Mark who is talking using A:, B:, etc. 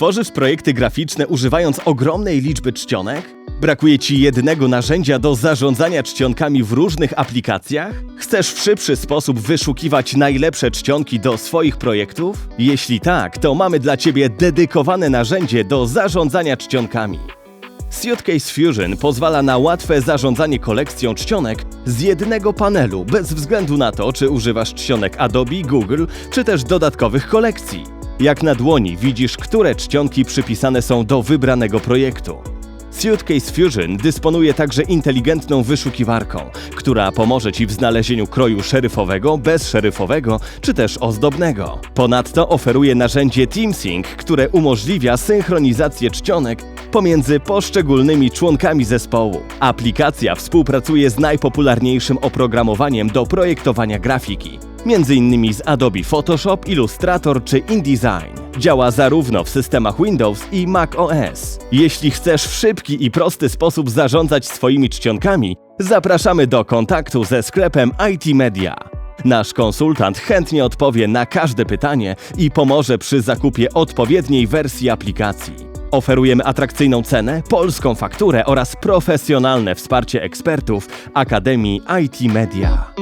A: Tworzysz projekty graficzne używając ogromnej liczby czcionek? Brakuje Ci jednego narzędzia do zarządzania czcionkami w różnych aplikacjach? Chcesz w szybszy sposób wyszukiwać najlepsze czcionki do swoich projektów? Jeśli tak, to mamy dla Ciebie dedykowane narzędzie do zarządzania czcionkami. Suitcase Fusion pozwala na łatwe zarządzanie kolekcją czcionek z jednego panelu, bez względu na to, czy używasz czcionek Adobe, Google, czy też dodatkowych kolekcji. Jak na dłoni widzisz, które czcionki przypisane są do wybranego projektu. Suitcase Fusion dysponuje także inteligentną wyszukiwarką, która pomoże Ci w znalezieniu kroju szeryfowego, bezszeryfowego czy też ozdobnego. Ponadto oferuje narzędzie TeamSync, które umożliwia synchronizację czcionek pomiędzy poszczególnymi członkami zespołu. Aplikacja współpracuje z najpopularniejszym oprogramowaniem do projektowania grafiki, m.in. z Adobe Photoshop, Illustrator czy InDesign. Działa zarówno w systemach Windows i Mac OS. Jeśli chcesz w szybki i prosty sposób zarządzać swoimi czcionkami, zapraszamy do kontaktu ze sklepem IT Media. Nasz konsultant chętnie odpowie na każde pytanie i pomoże przy zakupie odpowiedniej wersji aplikacji. Oferujemy atrakcyjną cenę, polską fakturę oraz profesjonalne wsparcie ekspertów Akademii IT Media.